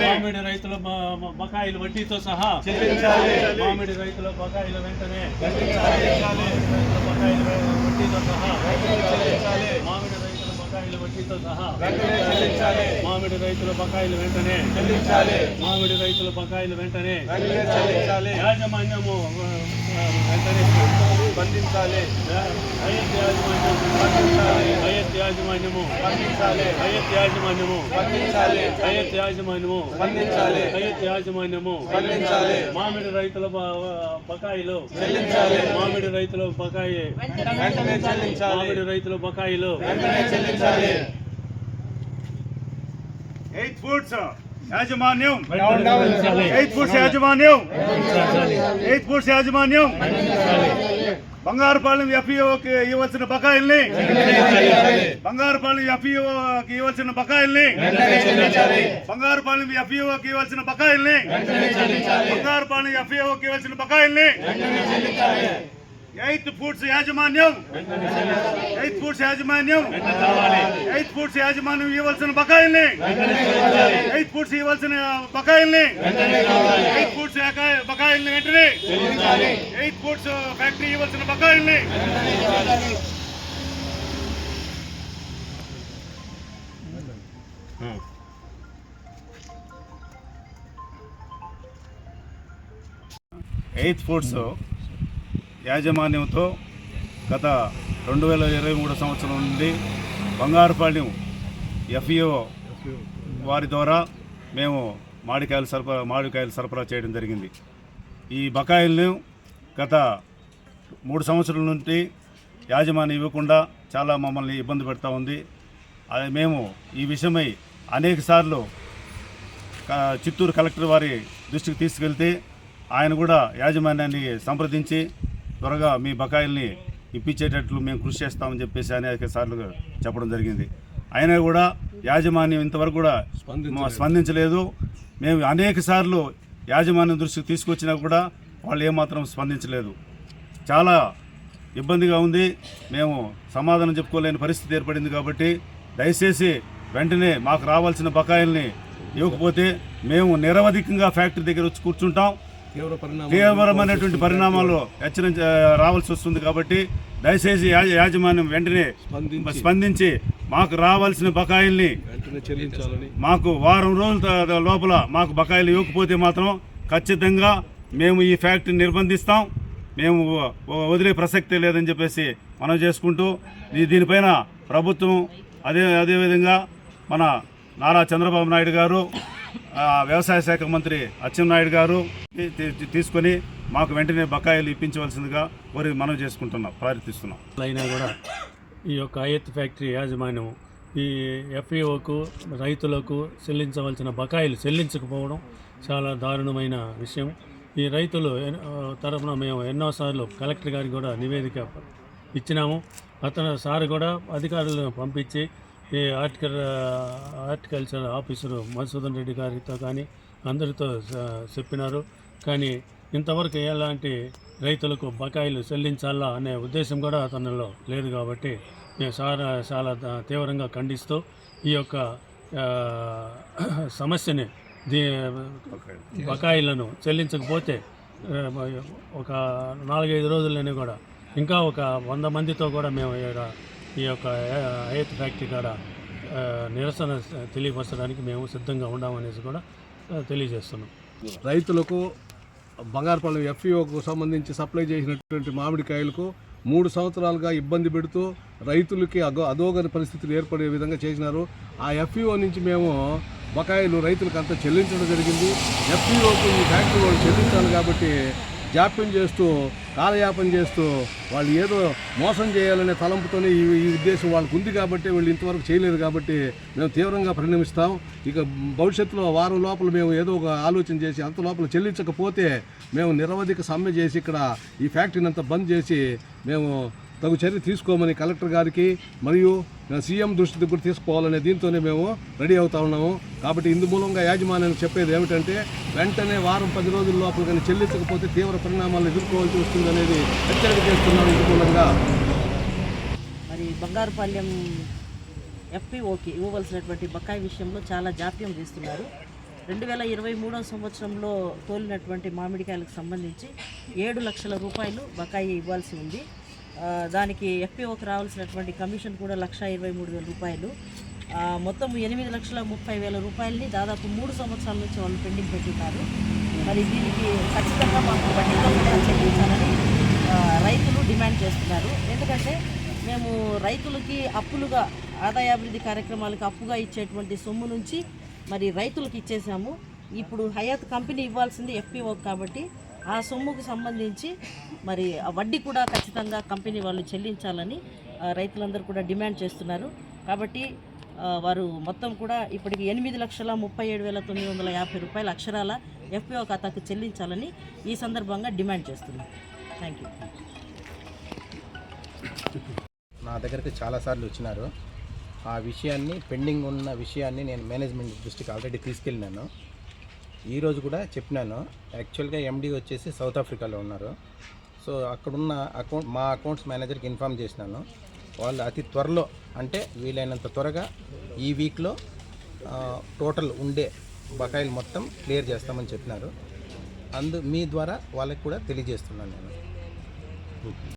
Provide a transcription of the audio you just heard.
మామిడి రైతుల బకాయిలు వడ్డీతో సహా మామిడి రైతుల బకాయిలు వెంటనే మామిడి రైతుల బకాయిలు వడ్డీతో సహా మామిడి రైతుల బకాయిలు వడ్డీతో సహా మామిడి రైతుల బకాయిలు వెంటనే మామిడి రైతుల బకాయిలు వెంటనే యాజమాన్యము వెంటనే స్పందించాలి. అయ్యత్ యాజమాన్యం అయ్యత్ యాజమాన్యము. అయ్యత్ యాజమాన్యము. స్పందించాలి. అయ్యత్ యాజమాన్యము. స్పందించాలి. అయ్యత్ యాజమాన్యము. స్పందించాలి. మామిడి రైతుల బకాయిలు. చెల్లించాలి. మామిడి రైతుల బకాయి. వెంటనే చెల్లించాలి. మామిడి రైతుల బకాయిలు. వెంటనే చెల్లించాలి. ఎయిత్ ఫుడ్స్ యాజమాన్యం. ఎయిత్ ఫుడ్స్ యాజమాన్యం. ఎయిత్ ఫుడ్స్ యాజమాన్యం. బంగారుపాలెం ఎఫ్ఈఓకి ఇవ్వాల్సిన బకాయిల్ని బంగారుపాలెం ఎఫ్ఈఓకి ఇవ్వాల్సిన బకాయిల్ని బంగారుపాలెం ఎఫ్ఈఓకి ఇవ్వాల్సిన బకాయిల్ని బంగారుపాలెం ఎఫ్ఈఓకి ఇవ్వాల్సిన బకాయిల్ని ఎయిత్ ఫుడ్స్ యాజమాన్యం ఎయిత్ ఫుడ్స్ యాజమాన్యం ఎయిత్ ఫుడ్స్ యాజమాన్యం ఇవ్వాల్సిన బకాయిల్ని ఎయిత్ ఫుడ్స్ ఇవ్వాల్సిన బకాయిల్ని ఎయిత్ ఫుడ్స్ యాక- బకాయిల్ని వెంటనే ఎయిత్ ఫుడ్స్ ఫ్యాక్టరీ ఇవ్వాల్సిన బకాయిల్ని ఎయిత్ ఫుడ్స్ యాజమాన్యంతో గత రెండు వేల ఇరవై మూడు సంవత్సరం నుండి బంగారుపాళ్యం ఎఫ్ఈఓ వారి ద్వారా మేము మామిడికాయలు సరఫరా మామిడికాయలు సరఫరా చేయడం జరిగింది. ఈ బకాయిలను గత మూడు సంవత్సరాల నుండి యాజమాన్యం ఇవ్వకుండా చాలా మమ్మల్ని ఇబ్బంది పెడతా ఉంది. అది మేము ఈ విషయమై అనేక సార్లు చిత్తూరు కలెక్టర్ వారి దృష్టికి తీసుకెళ్తే ఆయన కూడా యాజమాన్యాన్ని సంప్రదించి త్వరగా మీ బకాయిల్ని ఇప్పించేటట్లు మేము కృషి చేస్తామని చెప్పేసి అనేక సార్లు చెప్పడం జరిగింది. అయినా కూడా యాజమాన్యం ఇంతవరకు కూడా స్పందించలేదు. మేము అనేక సార్లు యాజమాన్యం దృష్టికి తీసుకొచ్చినా కూడా వాళ్ళు ఏమాత్రం స్పందించలేదు. చాలా ఇబ్బందిగా ఉంది. మేము సమాధానం చెప్పుకోలేని పరిస్థితి ఏర్పడింది కాబట్టి దయచేసి వెంటనే మాకు రావాల్సిన బకాయిల్ని ఇవ్వకపోతే మేము నిరవధికంగా ఫ్యాక్టరీ దగ్గర వచ్చి కూర్చుంటాం. తీవ్రమైనటువంటి పరిణామాలు హెచ్చరించ రావాల్సి వస్తుంది కాబట్టి దయచేసి యాజమాన్యం వెంటనే స్పందించి మాకు రావాల్సిన బకాయిల్ని మాకు వారం రోజుల లోపల మాకు బకాయిలు ఇవ్వకపోతే మాత్రం ఖచ్చితంగా మేము ఈ ఫ్యాక్టరీ నిర్బంధిస్తాం. మేము వదిలే ప్రసక్తే లేదని చెప్పేసి మనం చేసుకుంటూ దీనిపైన ప్రభుత్వం అదే అదేవిధంగా మన నారా చంద్రబాబు నాయుడు గారు వ్యవసాయ శాఖ మంత్రి అచ్చెన్నాయుడు గారు తీసుకొని మాకు వెంటనే బకాయిలు ఇప్పించవలసిందిగా కోరి మనం చేసుకుంటున్నాం ప్రార్థిస్తున్నాం. అయినా కూడా ఈ యొక్క అయత్ ఫ్యాక్టరీ యాజమాన్యం ఈ ఎఫ్ఈఓకు రైతులకు చెల్లించవలసిన బకాయిలు చెల్లించకపోవడం చాలా దారుణమైన విషయం. ఈ రైతులు తరఫున మేము ఎన్నోసార్లు కలెక్టర్ గారికి కూడా నివేదిక ఇచ్చినాము. అతను సార్ కూడా అధికారులను పంపించి ఈ article horticulture officer Madhusudan Reddy గారితో కానీ అందరితో చెప్పినారు. కానీ ఇంతవరకు ఎలాంటి రైతులకు బకాయిలు చెల్లించాలా అనే ఉద్దేశం కూడా అతనిలో లేదు కాబట్టి మేము చాలా చాలా తీవ్రంగా ఖండిస్తూ ఈ యొక్క సమస్యని దీ బకాయిలను చెల్లించకపోతే ఒక నాలుగైదు రోజుల్లోనే కూడా ఇంకా ఒక వంద మందితో కూడా మేము ఈ యొక్క ఐఎత్ ఫ్యాక్టరీ కాడ నిరసన తెలియపరచడానికి మేము సిద్ధంగా ఉన్నామనేసి కూడా తెలియజేస్తున్నాం. రైతులకు బంగారుపాలెం ఎఫ్ఈఓకు సంబంధించి సప్లై చేసినటువంటి మామిడికాయలకు మూడు సంవత్సరాలుగా ఇబ్బంది పెడుతూ రైతులకి అగో అధోగతి పరిస్థితులు ఏర్పడే విధంగా చేసినారు. ఆ ఎఫ్ఈఓ నుంచి మేము బకాయిలు రైతులకు అంతా చెల్లించడం జరిగింది. ఎఫ్ఈఓకు ఈ ఫ్యాక్టరీ వాళ్ళు చెల్లించాలి కాబట్టి జాప్యం చేస్తూ కాలయాపన చేస్తూ వాళ్ళు ఏదో మోసం చేయాలనే తలంపుతోనే ఈ ఈ ఉద్దేశం వాళ్ళకు ఉంది కాబట్టి వీళ్ళు ఇంతవరకు చేయలేదు కాబట్టి మేము తీవ్రంగా పరిణమిస్తాం. ఇక భవిష్యత్తులో వారం లోపల మేము ఏదో ఒక ఆలోచన చేసి అంత లోపల చెల్లించకపోతే మేము నిరవధిక సమ్మె చేసి ఇక్కడ ఈ ఫ్యాక్టరీని అంతా బంద్ చేసి మేము తగు చర్య తీసుకోమని కలెక్టర్ గారికి మరియు సీఎం దృష్టి కూడా తీసుకోవాలనే దీంతోనే మేము రెడీ అవుతా ఉన్నాము. కాబట్టి ఇందు మూలంగా యాజమాన్యానికి చెప్పేది ఏమిటంటే వెంటనే వారం పది రోజుల లోపల కానీ చెల్లించకపోతే తీవ్ర పరిణామాలు ఎదుర్కోవాల్సి వస్తుంది అనేది హెచ్చరిక చేస్తున్నాం ఇందు మూలంగా. మరి బంగారుపాలెం ఎఫ్పిఓకి ఇవ్వవలసినటువంటి బకాయి విషయంలో చాలా జాప్యం చేస్తున్నారు రెండు వేల ఇరవై మూడవ సంవత్సరంలో తోలినటువంటి మామిడికాయలకు సంబంధించి ఏడు లక్షల రూపాయలు బకాయి ఇవ్వాల్సి ఉంది. దానికి ఎఫ్పిఓకి రావాల్సినటువంటి కమిషన్ కూడా లక్ష ఇరవై మూడు వేల రూపాయలు. మొత్తం ఎనిమిది లక్షల ముప్పై వేల రూపాయలని దాదాపు మూడు సంవత్సరాల నుంచి వాళ్ళు పెండింగ్ పెట్టున్నారు. మరి దీనికి ఖచ్చితంగా మాకు వడ్డీతో కూడా చెల్లించాలని రైతులు డిమాండ్ చేస్తున్నారు. ఎందుకంటే మేము రైతులకి అప్పులుగా ఆదాయాభివృద్ధి కార్యక్రమాలకు అప్పుగా ఇచ్చేటువంటి సొమ్ము నుంచి మరి రైతులకు ఇచ్చేసాము. ఇప్పుడు హయాత్ కంపెనీ ఇవ్వాల్సింది ఎఫ్పిఓ కాబట్టి ఆ సొమ్ముకు సంబంధించి మరి ఆ వడ్డీ కూడా ఖచ్చితంగా కంపెనీ వాళ్ళు చెల్లించాలని రైతులందరూ కూడా డిమాండ్ చేస్తున్నారు. కాబట్టి వారు మొత్తం కూడా ఇప్పటికి ఎనిమిది లక్షల ముప్పై ఏడు వేల తొమ్మిది వందల యాభై రూపాయల అక్షరాల ఎఫ్పిఓ ఖాతాకు చెల్లించాలని ఈ సందర్భంగా డిమాండ్ చేస్తున్నాం. Thank you. నా దగ్గరికి చాలాసార్లు వచ్చినారు. ఆ విషయాన్ని పెండింగ్ ఉన్న విషయాన్ని నేను మేనేజ్మెంట్ దృష్టికి ఆల్రెడీ తీసుకెళ్ళినాను. ఈరోజు కూడా చెప్పినాను. యాక్చువల్గా ఎండి వచ్చేసి సౌత్ ఆఫ్రికాలో ఉన్నారు. సో అక్కడున్న అకౌంట్ మా అకౌంట్స్ మేనేజర్కి ఇన్ఫామ్ చేసినాను. వాళ్ళు అతి త్వరలో అంటే వీలైనంత త్వరగా ఈ వీక్లో టోటల్ ఉండే బకాయిలు మొత్తం క్లియర్ చేస్తామని చెప్పినారు. అందు మీ ద్వారా వాళ్ళకి కూడా తెలియజేస్తున్నాను నేను.